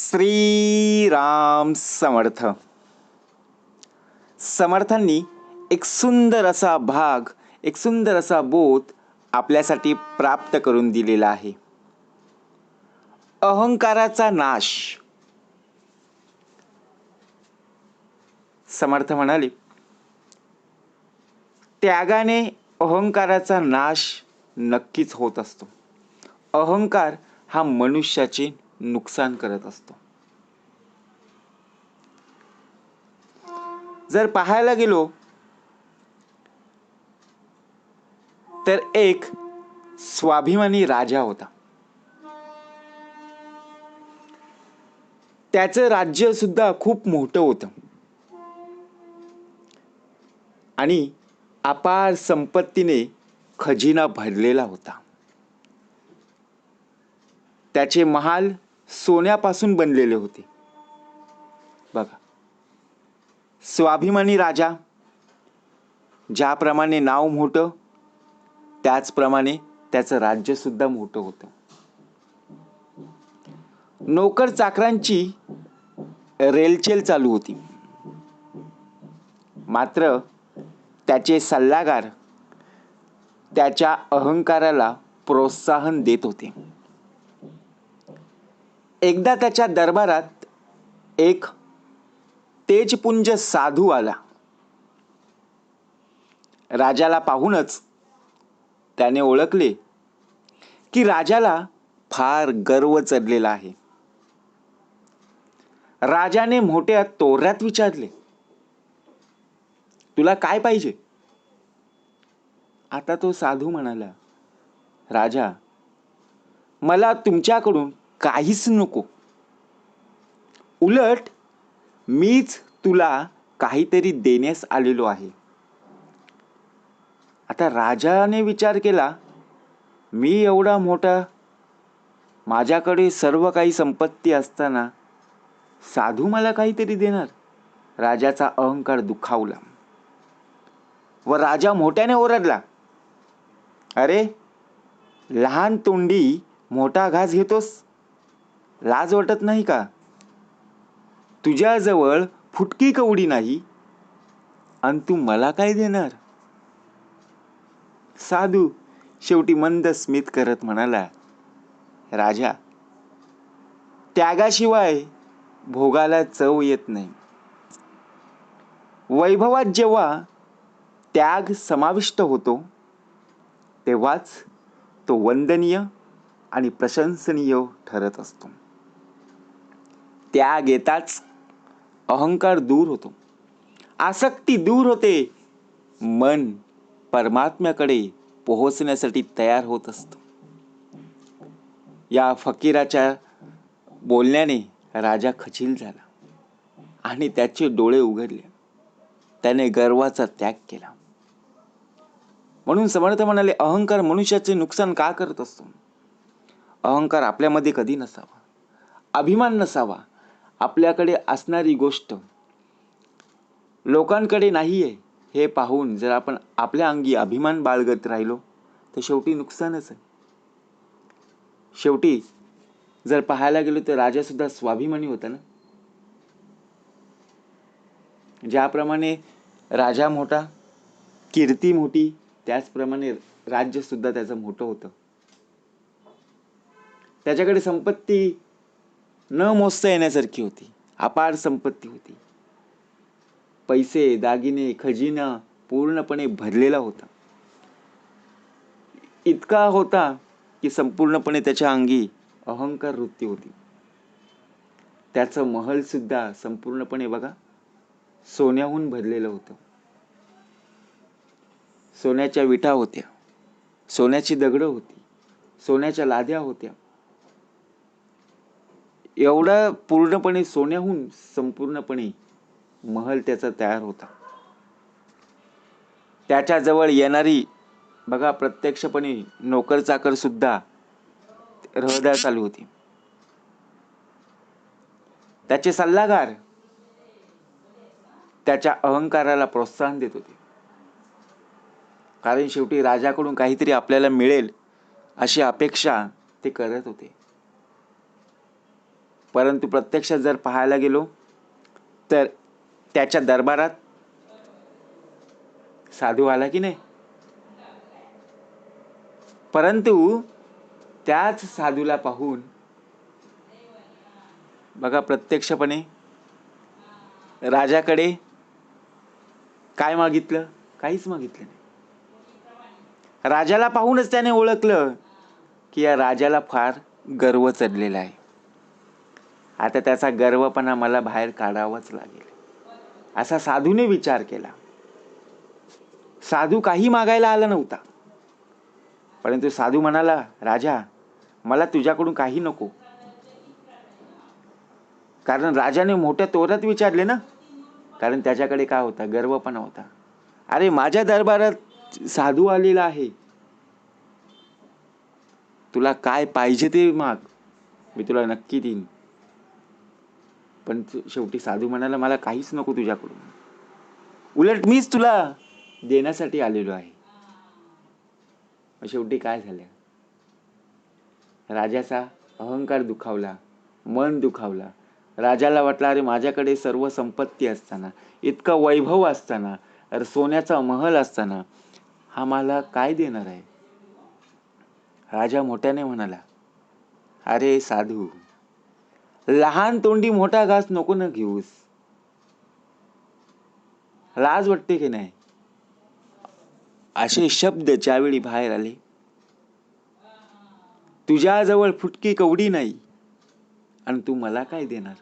श्रीराम समर्थ. समर्थांनी एक सुंदर असा भाग एक सुंदर असा बोध आपल्यासाठी प्राप्त करून दिलेला आहे. अहंकाराचा नाश. समर्थ म्हणाले त्यागाने अहंकाराचा नाश नक्कीच होत असतो. अहंकार हा मनुष्याचे नुकसान करत असतो. जर पाहायला गेलो तर एक स्वाभिमानी राजा होता. त्याचं राज्य सुद्धा खूप मोठं होतं. आणि अपार संपत्तीने खजिना भरलेला होता. त्याचे महाल सोन्यापासून बनलेले होते. बघा. स्वाभिमानी राजा ज्याप्रमाणे नाव मोठं त्याचप्रमाणे त्याचं राज्य सुद्धा मोठं होतं. नोकर चाकरांची रेलचेल चालू होती. मात्र त्याचे सल्लागार त्याच्या अहंकाराला प्रोत्साहन देत होते. एकदा त्याच्या दरबारात एक तेजपुंज साधू आला. राजाला पाहूनच त्याने ओळखले की राजाला फार गर्व चढलेला आहे. राजाने मोठ्या तोऱ्यात विचारले तुला काय पाहिजे? आता तो साधू म्हणाला राजा मला तुमच्याकडून काहीच नको. उलट मीच तुला काहीतरी देण्यास आलेलो आहे. आता राजाने विचार केला मी एवढा मोठा माझ्याकडे सर्व काही संपत्ती असताना साधू मला काहीतरी देणार? राजाचा अहंकार दुखावला. व राजा मोठ्याने ओरडला अरे लहान तोंडी मोठा घास घेतोस? लाज वाटत नाही का? तुझ्याजवळ फुटकी कवडी नाही आणि तू मला काय देणार? साधू शेवटी मंद स्मित करत म्हणाला राजा त्यागाशिवाय भोगाला चव येत नाही. वैभवात जेव्हा त्याग समाविष्ट होतो तेव्हाच तो वंदनीय आणि प्रशंसनीय ठरत असतो. त्याग येताच अहंकार दूर होतो. आसक्ती दूर होते. मन परमात्म्याकडे पोहोचण्यासाठी तयार होत असतं. या फकीराच्या बोलण्याने राजा खचिल झाला आणि त्याचे डोळे उघडले. त्याने गर्वाचा त्याग केला. म्हणून समर्थ म्हणाले अहंकार मनुष्याचे नुकसान का करत असतो? अहंकार आपल्यामध्ये कधी नसावा. अभिमान नसावा. आपल्याकडे असणारी गोष्ट. लोकांकडे नाही आहे हे पाहून जर आपण आपल्या अंगी अभिमान बाळगत राहिलो तर शेवटी नुकसानच आहे. शेवटी जर पाहायला गेलो तर राजा सुद्धा स्वाभिमानी होता ना? ज्याप्रमाणे राजा मोठा कीर्ती मोठी त्याचप्रमाणे राज्य सुद्धा त्याचं मोठं होतं. त्याच्याकडे संपत्ती न मोजता येण्यासारखी होती. अपार संपत्ती होती. पैसे दागिने खजिना पूर्णपणे भरलेला होता. इतका होता की संपूर्णपणे त्याच्या अंगी अहंकार वृत्ती होती. त्याचं महल सुद्धा संपूर्णपणे बघा सोन्याहून भरलेलं होतं. सोन्याच्या विटा होत्या. सोन्याची दगडं होती. सोन्याच्या लाद्या होत्या. एवढा पूर्णपणे सोन्याहून संपूर्णपणे महल त्याचा तयार होता. त्याच्याजवळ येणारी बघा प्रत्यक्षपणे नोकर चाकर सुद्धा रहदार चालू होती. त्याचे सल्लागार त्याच्या अहंकाराला प्रोत्साहन देत होते. कारण शेवटी राजाकडून काहीतरी आपल्याला मिळेल अशी अपेक्षा ते करत होते. परंतु प्रत्यक्षात जर पाहायला गेलो तर त्याच्या दरबारात साधू आला की नाही? परंतु त्याच साधूला पाहून बघा प्रत्यक्षपणे राजाकडे काय मागितलं? काहीच मागितलं नाही. राजाला पाहूनच त्याने ओळखलं की या राजाला फार गर्व चढलेला आहे. आता त्याचा गर्वपणा मला बाहेर काढावाच लागेल. असा साधूने विचार केला. साधू काही मागायला आला नव्हता. परंतु साधू म्हणाला राजा मला तुझ्याकडून काही नको. कारण राजाने मोठ्या तोरात विचारले ना? कारण त्याच्याकडे काय होता? गर्वपणा होता. अरे माझ्या दरबारात साधू आलेला आहे. तुला काय पाहिजे ते माग. मी तुला नक्की देईन. पण तू- शेवटी साधू म्हणाला मला काहीच नको तुझ्याकडून. उलट मीच तुला देण्यासाठी आलेलो आहे. मग शेवटी काय झालं? राजाचा अहंकार दुखावला मन दुखावला. राजाला वाटला अरे माझ्याकडे सर्व संपत्ती असताना इतकं वैभव असताना अरे सोन्याचा महल असताना हा मला काय देणार आहे? राजा मोठ्याने म्हणाला अरे साधू लहान तोंडी मोठा घास नको ना घेऊस. लाज वाटते की नाही? असे शब्द ज्यावेळी बाहेर आले तुझ्याजवळ फुटकी कवडी नाही आणि तू मला काय देणार?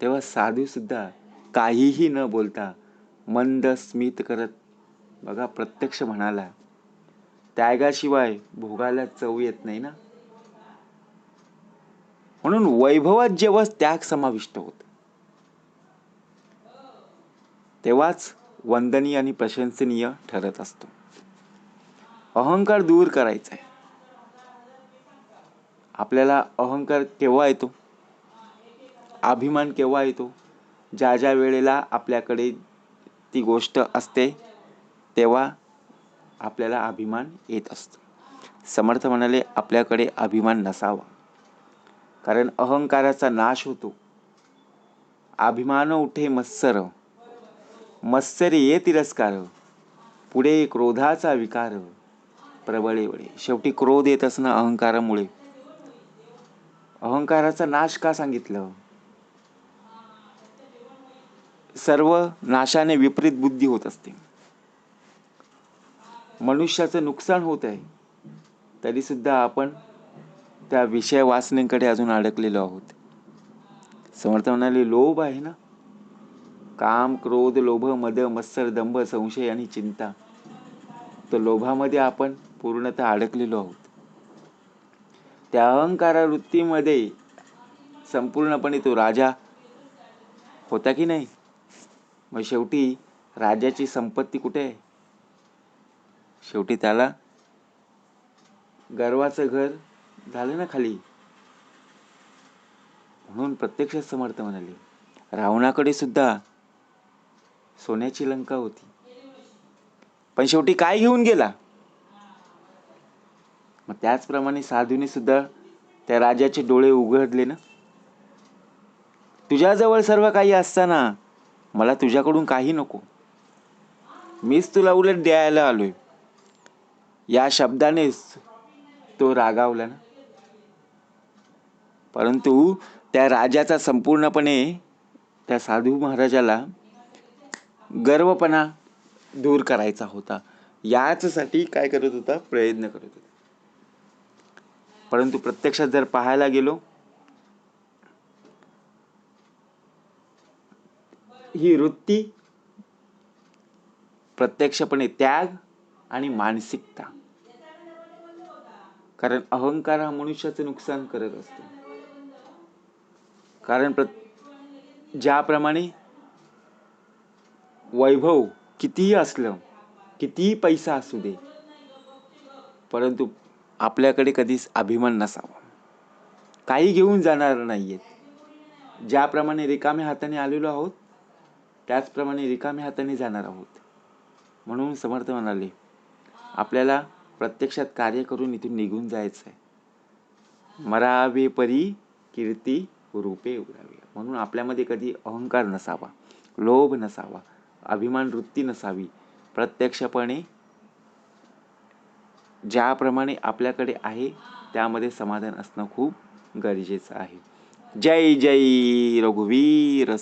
तेव्हा साधू सुद्धा काहीही न बोलता मंद स्मित करत बघा प्रत्यक्ष म्हणाला त्यागाशिवाय भोगाला चव येत नाही ना? म्हणून वैभवात जेव्हा त्याग समाविष्ट होत तेव्हाच वंदनीय आणि प्रशंसनीय ठरत असतो. अहंकार दूर करायचा आहे आपल्याला अहंकार केव्हा येतो? अभिमान केव्हा येतो? ज्या ज्या वेळेला आपल्याकडे ती गोष्ट असते तेव्हा आपल्याला अभिमान येत असतो. समर्थ म्हणाले आपल्याकडे अभिमान नसावा. कारण अहंकाराचा नाश होतो. अभिमान उठे मत्सर मत्सरे ये तिरस्कार पुढे क्रोधाचा विकार प्रबळे वळे. शेवटी क्रोध येत असणं अहंकारामुळे. अहंकाराचा नाश का सांगितलं? सर्व नाशाने विपरीत बुद्धी होत असते. मनुष्याचं नुकसान होत आहे तरी सुद्धा आपण त्या विषय वासनेकडे अजून अडकलेलो आहोत. समर्थ म्हणाले लोभ आहे ना? काम क्रोध लोभ मद मत्सर दंभ संशय आणि चिंता. तर लोभामध्ये आपण पूर्णतः अडकलेलो आहोत. त्या अहंकारा वृत्तीमध्ये संपूर्णपणे तो राजा होता की नाही? मग शेवटी राजाची संपत्ती कुठे आहे? शेवटी त्याला गर्वाचं घर झालं ना खाली. म्हणून प्रत्यक्ष समर्थ म्हणाले रावणाकडे सुद्धा सोन्याची लंका होती. पण शेवटी काय घेऊन गेला? मग त्याचप्रमाणे साधूने सुद्धा त्या राजाचे डोळे उघडले ना? तुझ्याजवळ सर्व काही असताना मला तुझ्याकडून काही नको. मीच तुला उलट द्यायला आलोय. या शब्दानेच तो रागावला ना? परंतु त्या राजाचा संपूर्णपणे त्या साधू महाराजाला गर्वपणा दूर करायचा होता. याचसाठी काय करत होता? प्रयत्न करत होता. परंतु प्रत्यक्षात जर पाहायला गेलो ही वृत्ती प्रत्यक्षपणे त्याग आणि मानसिकता. कारण अहंकार हा मनुष्याचं नुकसान करत असतो. कारण प्र ज्याप्रमाणे वैभव कितीही असलं कितीही पैसा असू दे परंतु आपल्याकडे कधीच अभिमान नसावा. काही घेऊन जाणार नाहीयेत. ज्याप्रमाणे रिकाम्या हाताने आलेलो आहोत त्याचप्रमाणे रिकाम्या हाताने जाणार आहोत. म्हणून समर्थ म्हणाले आपल्याला प्रत्यक्षात कार्य करून इथून निघून जायचं आहे मरावे परी कीर्ती रूपे उरावी म्हणून आपल्यामध्ये कधी अहंकार नसावा लोभ नसावा अभिमान वृत्ती नसावी. प्रत्यक्षपणे ज्याप्रमाणे आपल्याकडे आहे त्यामध्ये समाधान असणं खूप गरजेचं आहे. जय जय रघुवीर